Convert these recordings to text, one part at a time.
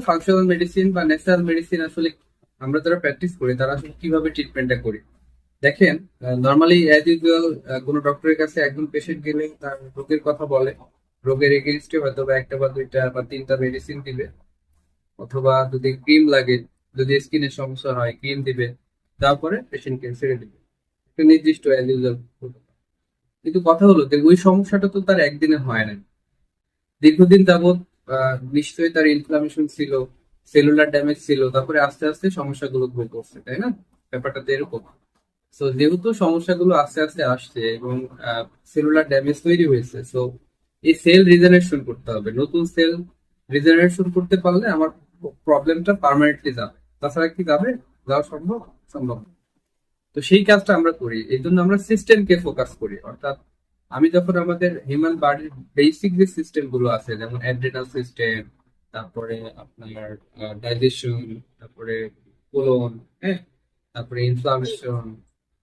Functional medicine বা natural medicine আসলে আমরা যারা প্র্যাকটিস করি তারা আসলে কীভাবে ট্রিটমেন্টটা করি? দেখেন নর্মালি অ্যাজ ইউজুয়াল কোনো ডক্টরের কাছে একজন পেশেন্ট গেলে তার রোগের কথা বলে। রোগের এগেনস্টে হয়তো বা একটা বা দুইটা বা তিনটা মেডিসিন দিবে। অথবা যদি ক্রিম লাগে যদি স্কিনের সমস্যা হয় ক্রিম দিবে তারপরে পেশেন্টকে ছেড়ে দিবে। একটা নির্দিষ্ট অ্যাজ ইউজুয়াল কিন্তু কথা হলো যে ওই সমস্যাটা তো তার একদিনে হয় না দীর্ঘদিন আহ, নিশ্চয়ই তার ইনফ্লামেশন ছিল সেলুলার ড্যামেজ ছিল, তারপরে আস্তে আস্তে সমস্যাগুলো গ্রো করছে, তাই না? ব্যাপারটা তো এরকম। সো যেহেতু সমস্যাগুলো আস্তে আস্তে আসছে এবং সেলুলার ড্যামেজ তৈরি হয়েছে সো এই সেল রিজেনারেশন করতে হবে। নতুন সেল রিজেনারেশন করতে পারলে আমার প্রবলেমটা পার্মানেন্টলি যাবে। তাছাড়া কি যাবে? যাওয়া সম্ভব? সম্ভব। তো সেই কাজটা আমরা করি। এই জন্য আমরা সিস্টেমকে ফোকাস করি, অর্থাৎ আমি যখন আমাদের হিউম্যান বডির বেসিক যে সিস্টেমগুলো আছে, যেমন অ্যাড্রেনাল সিস্টেম তারপরে আপনার ডাইজেশন তারপরে কোলন হ্যাঁ? তারপরে ইনফ্লামেশন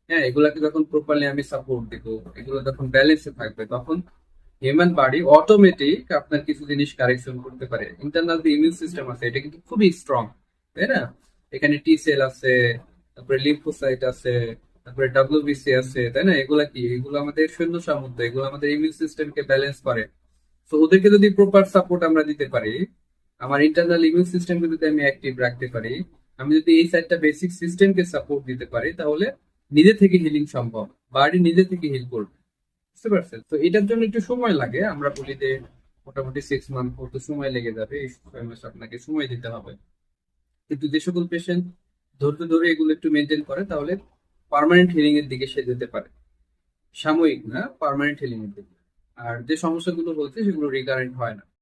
হ্যাঁ? এগুলাকে যখন প্রপারলি আমি সাপোর্ট দিব, এগুলো যখন ব্যালেন্সে থাকবে, তখন হিউম্যান বডি অটোমেটিক আপনার কিছু জিনিস কারেকশন করতে পারে। ইন্টারনাল যে ইমিউন সিস্টেম আছে, এটা কিন্তু খুবই স্ট্রং তাই না? এখানে টি সেল আছে, তারপরে লিম্ফোসাইট আছে তারপরে ডাব্লিউবিসি আছে, তাই না? এগুলা কি? এগুলো আমাদের সৈন্য সামর্থ্য এগুলো আমাদের ইমিউন সিস্টেমকে ব্যালেন্স করে। তো ওদেরকে যদি প্রপার সাপোর্ট আমরা দিতে পারি, আমার ইন্টারনাল ইমিউন সিস্টেমকে যদি আমি অ্যাক্টিভ রাখতে পারি, আমি যদি এই সাইডটা বেসিক সিস্টেমকে সাপোর্ট দিতে পারি, তাহলে নিজে থেকে হিলিং সম্ভব। বাড়ি নিজে থেকে হিল করবে। বুঝতে পারছেন? তো এটার জন্য একটু সময় লাগে। আমরা বলি যে মোটামুটি সিক্স মান্থ মতো সময় লেগে যাবে। এই ছয় মাস আপনাকে সময় দিতে হবে। কিন্তু যে সকল পেশেন্ট ধরতে ধরে এগুলো একটু মেনটেন করে, তাহলে পার্মানেন্ট হিলিং এর দিকে সে যেতে পারে। সাময়িক না পারমানেন্ট হিলিং এর দিকে। আর যে সমস্যাগুলো হচ্ছে সেগুলো রিকারেন্ট হয় না।